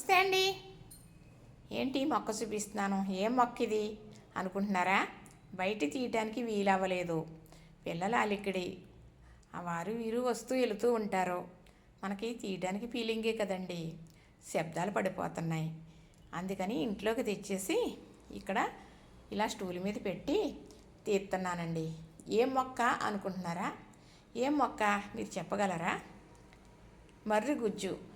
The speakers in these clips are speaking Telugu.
నమస్తే అండి. ఏంటి మొక్క చూపిస్తున్నాను? ఏం మొక్క ఇది? అనుకుంటున్నారా? బయట తీయటానికి వీలవ్వలేదు. పిల్లలు అలికిడి. వారు వీరు వస్తూ వెళుతూ ఉంటారు. మనకి తీయడానికి ఫీలింగే కదండి. శబ్దాలు పడిపోతున్నాయి. అందుకని ఇంట్లోకి తెచ్చేసి ఇక్కడ ఇలా స్టూల్ మీద పెట్టి తీస్తున్నానండి. ఏం మొక్క అనుకుంటున్నారా? ఏం మొక్క? మీరు చెప్పగలరా? మర్రి గుజ్జు.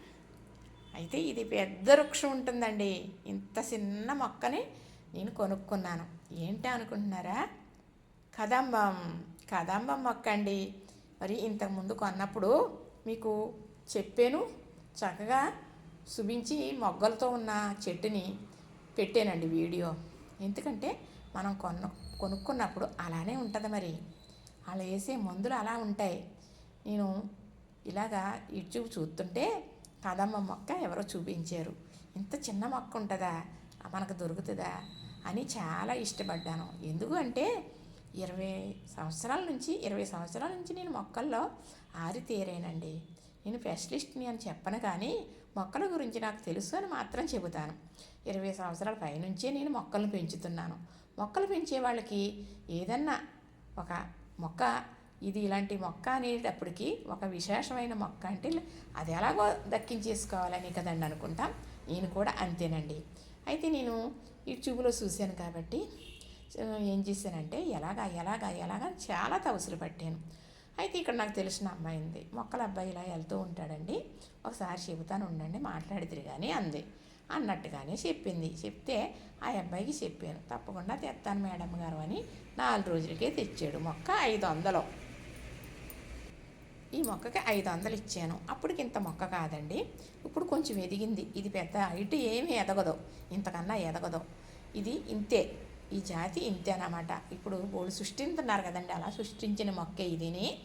అయితే ఇది పెద్ద వృక్షం ఉంటుందండి. ఇంత చిన్న మొక్కని నేను కొనుక్కున్నాను. ఏంటి అనుకుంటున్నారా? కదంబం కదంబం మొక్క అండి. మరి ఇంతకుముందు కొన్నప్పుడు మీకు చెప్పాను. చక్కగా శుభించి మొగ్గలతో ఉన్న చెట్టుని పెట్టానండి వీడియో. ఎందుకంటే మనం కొన్న కొనుక్కున్నప్పుడు అలానే ఉంటుంది మరి. అలా వేసే మందులు అలా ఉంటాయి. నేను ఇలాగా యూట్యూబ్ చూస్తుంటే కదమ్మ మొక్క ఎవరో చూపించారు. ఇంత చిన్న మొక్క ఉంటుందా? మనకు దొరుకుతుందా? అని చాలా ఇష్టపడ్డాను. ఎందుకు అంటే ఇరవై సంవత్సరాల నుంచి ఇరవై సంవత్సరాల నుంచి నేను మొక్కల్లో ఆరితేరానండి నేను స్పెషలిస్ట్ని అని చెప్పను కానీ మొక్కల గురించి నాకు తెలుసు అని మాత్రం చెబుతాను. ఇరవై సంవత్సరాల పైనుంచే నేను మొక్కలను పెంచుతున్నాను. మొక్కలు పెంచే వాళ్ళకి ఏదన్నా ఒక మొక్క ఇది ఇలాంటి మొక్క అనేటప్పటికి ఒక విశేషమైన మొక్క అంటే అది ఎలాగో దక్కించేసుకోవాలని కదండి అనుకుంటాం. నేను కూడా అంతేనండి. అయితే నేను యూట్యూబ్లో చూశాను కాబట్టి ఏం చేశానంటే ఎలాగా ఎలాగా ఎలాగా చాలా తవసులు పట్టాను. అయితే ఇక్కడ నాకు తెలిసిన అమ్మాయి ఉంది. మొక్కల అబ్బాయి ఇలా వెళ్తూ ఉంటాడండి. ఒకసారి చెబుతాను ఉండండి మాట్లాడితే కానీ అంది. అన్నట్టుగానే చెప్పింది. చెప్తే ఆ అబ్బాయికి చెప్పాను తప్పకుండా తెస్తాను మేడం గారు అని నాలుగు రోజులకే తెచ్చాడు మొక్క ఐదు వందలు. ఈ మొక్కకి ఐదు వందలు ఇచ్చాను. అప్పటికి ఇంత మొక్క కాదండి. ఇప్పుడు కొంచెం ఎదిగింది. ఇది పెద్ద హైట్ ఏమీ ఎదగదు. ఇంతకన్నా ఎదగదు. ఇది ఇంతే. ఈ జాతి ఇంతే అనమాట ఇప్పుడు వాళ్ళు సృష్టిస్తున్నారు కదండి. అలా సృష్టించిన మొక్క ఇదిని.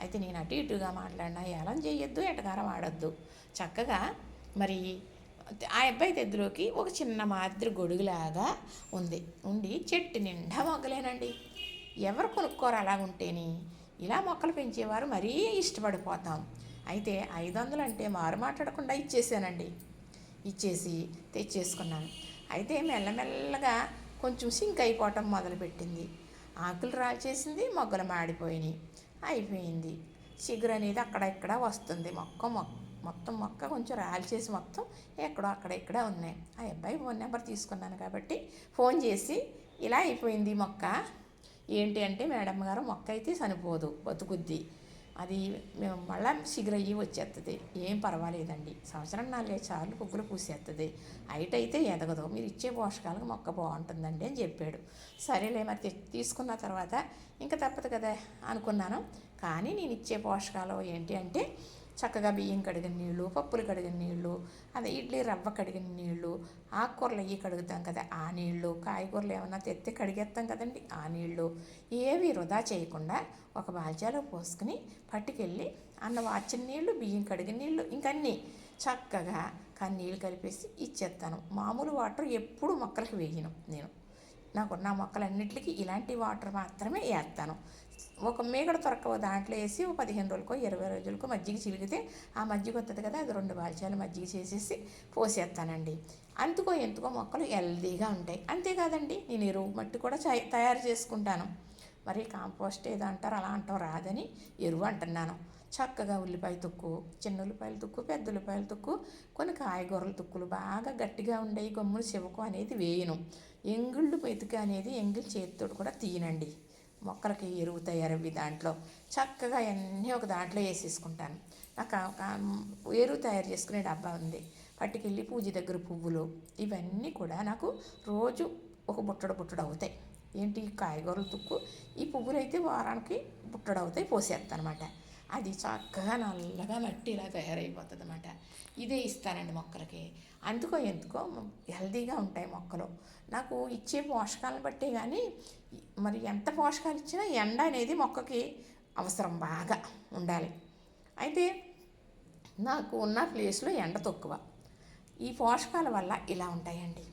అయితే నేను అటు ఇటుగా మాట్లాడినా ఏలం చేయొద్దు ఎటగార వాడొద్దు. చక్కగా మరి ఆ అబ్బాయి దగ్గరలోకి ఒక చిన్న మాదిరి గొడుగులాగా ఉంది. ఉండి చెట్టు నిండా మొగ్గలేనండి. ఎవరు కొనుక్కోరు అలా ఇలా మొక్కలు పెంచేవారు మరీ ఇష్టపడిపోతాం. అయితే ఐదు వందలు అంటే మారు మాట్లాడకుండా ఇచ్చేసానండి. ఇచ్చేసి తెచ్చేసుకున్నాను. అయితే మెల్లమెల్లగా కొంచెం సింక్ అయిపోవటం మొదలుపెట్టింది. ఆకులు రాల్చేసింది మొగ్గలు మాడిపోయినాయి. అయిపోయింది. చిగురు అనేది అక్కడ ఇక్కడ వస్తుంది. మొక్క మొక్క మొత్తం మొక్క కొంచెం రాల్చేసి మొత్తం ఎక్కడో అక్కడ ఇక్కడ ఉన్నాయి. ఆ అబ్బాయి ఫోన్ నెంబర్ తీసుకున్నాను కాబట్టి ఫోన్ చేసి ఇలా అయిపోయింది మొక్క. ఏంటి అంటే మేడం గారు మొక్క అయితే చనిపోదు బతుకుద్ది. అది మేము మళ్ళా శిగురయ్యి వచ్చేస్తుంది ఏం పర్వాలేదండి. సంవత్సరం నాలుగైదు సార్లు పువ్వులు పూసేస్తుంది హైట్ అయితే ఎదగదు. మీరు ఇచ్చే పోషకాలకు మొక్క బాగుంటుందండి అని చెప్పాడు. సరేలే మరి తీసుకున్న తర్వాత ఇంకా తప్పదు కదా అనుకున్నాను. కానీ నేను ఇచ్చే పోషకాలు ఏంటి అంటే చక్కగా బియ్యం కడిగిన నీళ్ళు పప్పులు కడిగిన నీళ్ళు అదే ఇడ్లీ రవ్వ కడిగిన నీళ్ళు ఆకుకూరలు అయ్యి కడుగుతాం కదా ఆ నీళ్ళు కాయగూరలు ఏమన్నా తెత్తి కడిగేస్తాం కదండి ఆ నీళ్ళు. ఏవి వృధా చేయకుండా ఒక బాల్చాలో పోసుకుని పట్టుకెళ్ళి అన్న వాచిన నీళ్ళు బియ్యం కడిగిన నీళ్ళు ఇంకన్నీ చక్కగా కన్నీళ్ళు కలిపేసి ఇచ్చేస్తాను మామూలు వాటర్ ఎప్పుడు మొక్కలకు వేయను నేను. నాకున్న మొక్కలన్నిటికీ ఇలాంటి వాటర్ మాత్రమే వేస్తాను. ఒక మేకడ తొరకవ దాంట్లో వేసి ఒక పదిహేను రోజులకో ఇరవై రోజులకో మజ్జిగ చిలిగితే ఆ మజ్జిగ వస్తుంది కదా అది రెండు బాల్చాలు మజ్జిగ చేసేసి పోసేస్తానండి. అందుకో ఎందుకో మొక్కలు హెల్దీగా ఉంటాయి. అంతేకాదండి నేను ఎరువు మట్టి కూడా తయారు చేసుకుంటాను. మరి కాంపోస్ట్ ఏదో అంటారు అలా అంటాం రాదని ఎరువు అంటున్నాను. చక్కగా ఉల్లిపాయ తుక్కు చిన్న ఉల్లిపాయల తుక్కు పెద్ద ఉల్లిపాయల తుక్కు కొన్ని కాయగూరల తుక్కులు బాగా గట్టిగా ఉండేవి గమ్ములు చివకు అనేది వేయను. ఎంగిళ్ళు మెతుక అనేది ఎంగిల్ చేతితో కూడా తీయనండి. మొక్కలకి ఎరువు తయారవి దాంట్లో. చక్కగా అన్నీ ఒక దాంట్లో వేసేసుకుంటాను. నాకు ఒక ఎరువు తయారు చేసుకునే డబ్బా ఉంది. పట్టుకెళ్ళి పూజ దగ్గర పువ్వులు ఇవన్నీ కూడా నాకు రోజు ఒక బుట్టడు బుట్టడు అవుతాయి. ఏంటి? ఈ తుక్కు. ఈ పువ్వులు అయితే వారానికి బుట్టడు అవుతాయి పోసేస్తాను అనమాట అది చక్కగా నల్లగా లట్టిలా తయారైపోతుంది అనమాట ఇదే ఇస్తానండి మొక్కలకి. అందుకో ఎందుకో హెల్దీగా ఉంటాయి మొక్కలు. నాకు ఇచ్చే పోషకాలను బట్టే కానీ మరి ఎంత పోషకాలు ఇచ్చినా ఎండ అనేది మొక్కకి అవసరం బాగా ఉండాలి. అయితే నాకు ఉన్న ప్లేస్లో ఎండ తక్కువ. ఈ పోషకాల వల్ల ఇలా ఉంటాయండి.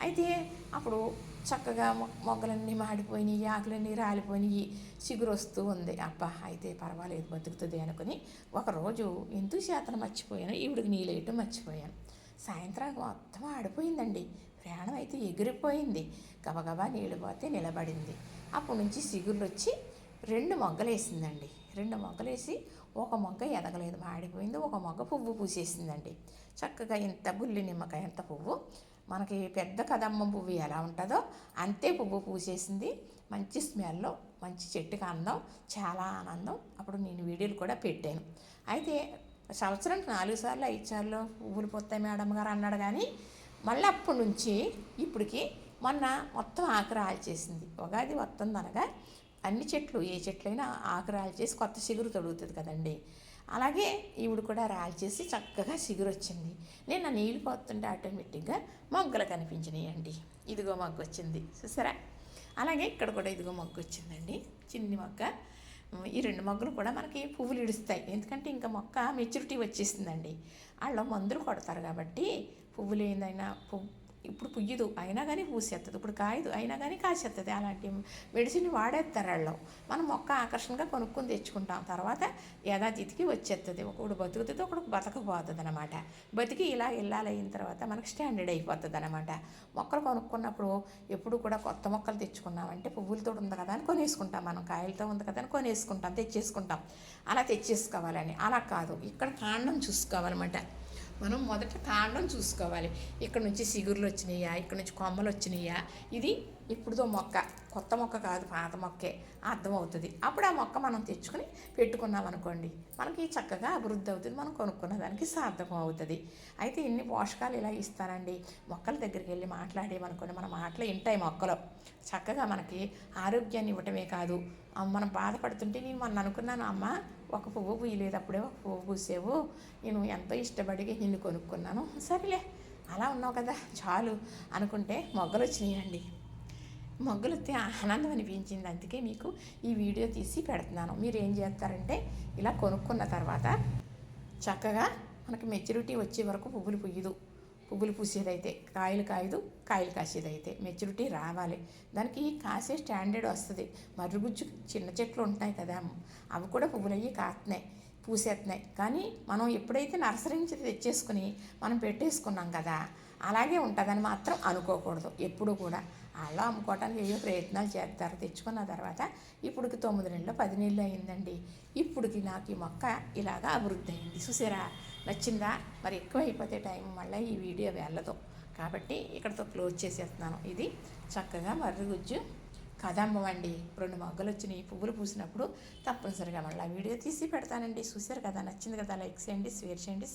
అయితే అప్పుడు చక్కగా మొ- మొగ్గలన్నీ మాడిపోయినాయి ఆకులన్నీ రాలిపోయినాయి చిగురు వస్తూ ఉంది. అబ్బా అయితే పర్వాలేదు బతుకుతుంది అనుకుని ఒకరోజు ఎందుకు చేతను మర్చిపోయాను ఈవిడికి నీళ్ళేయటం మర్చిపోయాను. సాయంత్రం మొత్తం ఆడిపోయిందండి. ప్రాణం అయితే ఎగిరిపోయింది. గబగబా నీళ్ళు పోతే నిలబడింది. అప్పటి నుంచి సిగుళ్ళు వచ్చి రెండు మొగ్గలేసిందండి. రెండు మొగ్గలేసి ఒక మొగ్గ ఎదగలేదు మాడిపోయింది. ఒక మొగ్గ పువ్వు పూసేసిందండి. చక్కగా ఇంత బుల్లి నిమ్మకాయ ఎంత పువ్వు. మనకి పెద్ద కదమ్మ పువ్వు ఎలా ఉంటుందో అంతే పువ్వు పూసేసింది. మంచి స్మెల్ మంచి చెట్టుకి అందం చాలా ఆనందం. అప్పుడు నేను వీడియోలు కూడా పెట్టాను. అయితే సంవత్సరానికి నాలుగు సార్లు ఐదు సార్లు పువ్వులు పోతాయి మేడం గారు అన్నాడు కానీ మళ్ళీ అప్పటి నుంచి ఇప్పటికి మొన్న మొత్తం ఆకు రాల్చేసింది. ఉగాది వస్తుంది అనగా అన్ని చెట్లు ఏ చెట్లైనా ఆకు రాల్చేసి కొత్త చిగురు తొడుగుతుంది కదండి. అలాగే ఈవిడ కూడా రాల్చేసి చక్కగా చిగురు వచ్చింది నేను ఆ నీళ్ళు పోతుంటే ఆటోమేటిక్గా మొగ్గలు కనిపించినాయి అండి ఇదిగో మొగ్గ వచ్చింది చూసారా? అలాగే ఇక్కడ కూడా ఇదిగో మొగ్గ వచ్చిందండి చిన్ని మొగ్గ ఈ రెండు మొగ్గలు కూడా మనకి పువ్వులు ఇడుస్తాయి. ఎందుకంటే ఇంకా మొక్క మెచ్యూరిటీ వచ్చేసిందండి. వాళ్ళు మందులు కొడతారు కాబట్టి పువ్వులు ఏందైనా పువ్వు ఇప్పుడు పుయ్యదు అయినా కానీ పూసేస్తుంది ఇప్పుడు కాయదు అయినా కానీ కాసేస్తుంది అలాంటి మెడిసిన్ వాడేస్తారు వాళ్ళు. మనం మొక్క ఆకర్షణగా కొనుక్కొని తెచ్చుకుంటాం. తర్వాత యథాతిథికి వచ్చేస్తుంది ఒకడు బతుకుతుంది ఒకడు బతకపోతుంది అనమాట బతికి ఇలా ఇల్లాలైన తర్వాత మనకు స్టాండర్డ్ అయిపోతుంది అనమాట మొక్కలు కొనుక్కున్నప్పుడు ఎప్పుడు కూడా కొత్త మొక్కలు తెచ్చుకున్నామంటే పువ్వులతో ఉంది కదా అని కొనేసుకుంటాం మనం. కాయలతో ఉంది కదా అని కొనేసుకుంటాం తెచ్చేసుకుంటాం. అలా తెచ్చేసుకోవాలని. అలా కాదు. ఇక్కడ కాండం చూసుకోవాలన్నమాట. మనం మొదట కాండం చూసుకోవాలి. ఇక్కడ నుంచి సిగురులు వచ్చినాయా? ఇక్కడ నుంచి కొమ్మలు వచ్చినాయా? ఇది ఇప్పుడుదో మొక్క. కొత్త మొక్క కాదు పాత మొక్కే. అర్థమవుతుంది. అప్పుడు ఆ మొక్క మనం తెచ్చుకొని పెట్టుకున్నాం అనుకోండి మనకి చక్కగా అభివృద్ధి అవుతుంది. మనం కొనుక్కున్న దానికి సార్థకం అవుతుంది. అయితే ఇన్ని పోషకాలు ఇలా ఇస్తానండి మొక్కల దగ్గరికి వెళ్ళి మాట్లాడేమనుకోండి మన మాటలు వింటాయి మొక్కలు. చక్కగా మనకి ఆరోగ్యాన్ని ఇవ్వటమే కాదు. మనం బాధపడుతుంటే నేను మొన్న అనుకున్నాను అమ్మ ఒక పువ్వు పూయలేదు అప్పుడే ఒక పువ్వు పూసేవు. నేను ఎంతో ఇష్టపడి నిన్ను కొనుక్కున్నాను. సరేలే అలా ఉన్నావు కదా చాలు అనుకుంటే మొగ్గలు వచ్చినాయండి. మొగ్గలు వస్తే ఆనందం అనిపించింది. అందుకే మీకు ఈ వీడియో తీసి పెడుతున్నాను. మీరు ఏం చేస్తారంటే ఇలా కొనుక్కున్న తర్వాత చక్కగా మనకి మెచ్యూరిటీ వచ్చే వరకు పువ్వులు పుయ్యదు పువ్వులు పూసేదైతే కాయలు కాయదు కాయలు కాసేదైతే మెచ్యూరిటీ రావాలి. దానికి కాసే స్టాండర్డ్ వస్తుంది. మర్రుగుజ్జు చిన్న చెట్లు ఉంటాయి కదా అవి కూడా పువ్వులు అయ్యి కాస్తున్నాయి పూసేస్తున్నాయి కానీ మనం ఎప్పుడైతే నర్సరీ నుంచి తెచ్చేసుకుని మనం పెట్టేసుకున్నాం కదా అలాగే ఉంటుందని మాత్రం అనుకోకూడదు ఎప్పుడు కూడా. అలా అమ్ముకోవటానికి ఏవో ప్రయత్నాలు చేస్తారు తెచ్చుకున్న తర్వాత ఇప్పటికి తొమ్మిది నెలలు పది నెలలు అయిందండి. ఇప్పటికి నాకు ఈ మొక్క ఇలాగా అభివృద్ధి అయింది. చూసారా? నచ్చిందా? మరి ఎక్కువ అయిపోతే టైం మళ్ళీ ఈ వీడియో వెళ్ళదు. కాబట్టి ఇక్కడతో క్లోజ్ చేసేస్తున్నాను. ఇది చక్కగా మర్రిగుజ్జు. కదంబం అండి రెండు మొగ్గలు వచ్చినాయి పువ్వులు పూసినప్పుడు తప్పనిసరిగా మళ్ళీ వీడియో తీసి పెడతానండి. చూసారు కదా? నచ్చింది కదా? లైక్ చేయండి షేర్ చేయండి